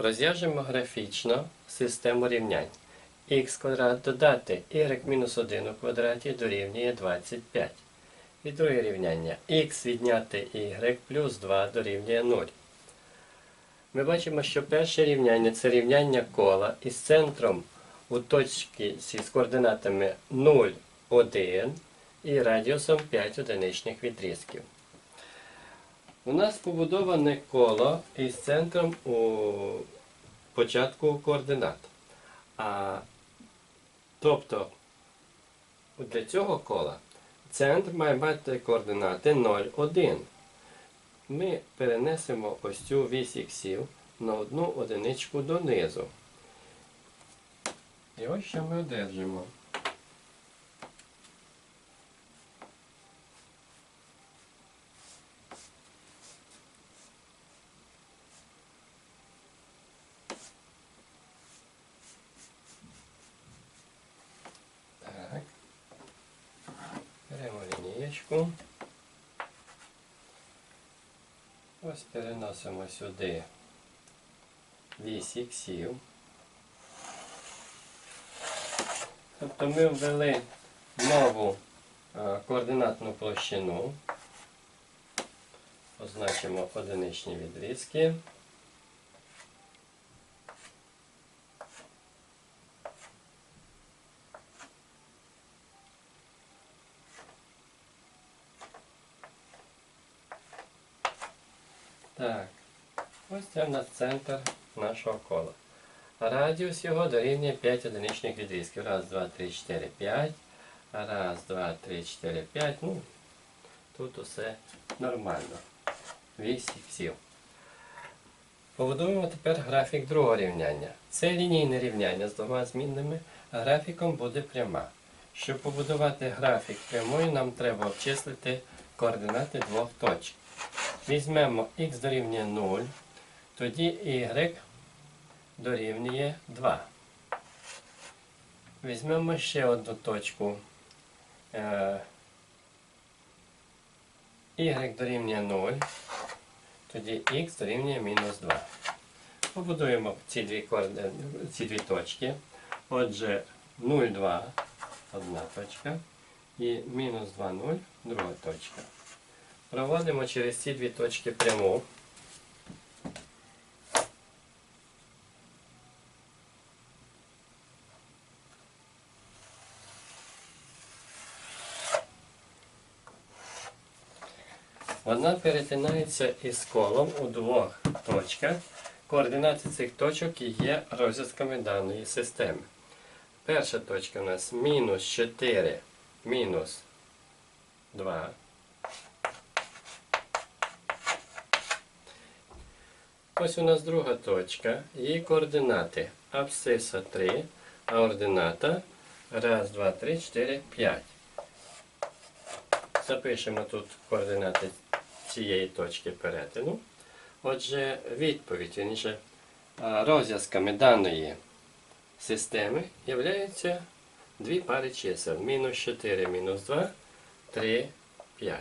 Розв'яжемо графічно систему рівнянь. х квадрат додати y-1 у квадраті дорівнює 25. І друге рівняння х відняти y плюс 2 дорівнює 0. Ми бачимо, що перше рівняння це рівняння кола із центром у точці з координатами 0, 1 і радіусом 5 одиничних відрізків. У нас побудоване коло із центром у початку координат. А, тобто для цього кола центр має мати координати 0, 1. Ми перенесемо ось цю вісь іксів на одну одиничку донизу. І ось що ми одержимо. Так. Беремо лінієчку. Ось переносимо сюди вісь іксів. Тобто ми ввели нову е, координатну площину. Позначимо одиничні відрізки. Так, ось це в нас центр нашого кола. Радіус його дорівнює 5 одиничних відрізків. Раз, два, три, чотири, п'ять. Раз, два, три, чотири, п'ять. Ну, тут усе нормально. Вісім всів. Побудуємо тепер графік другого рівняння. Це лінійне рівняння з двома змінними, графіком буде пряма. Щоб побудувати графік прямою, нам треба обчислити координати двох точок. Візьмемо х дорівнює 0, тоді y дорівнює 2. Візьмемо ще одну точку. Е, y дорівнює 0, тоді х дорівнює мінус 2. Побудуємо ці дві, ці дві точки. Отже, 0, 2 одна точка і мінус 2, 0 друга точка. Проводимо через ці дві точки пряму. Вона перетинається із колом у двох точках. Координати цих точок є розв'язками даної системи. Перша точка у нас мінус 4, мінус 2. Ось у нас друга точка. Її координати абсциса 3, а ордината 1, 2, 3, 4, 5. Запишемо тут координати цієї точки перетину. Отже, відповідь, вірніше, розв'язками даної системи являються дві пари чисел. Мінус 4, мінус 2, 3, 5.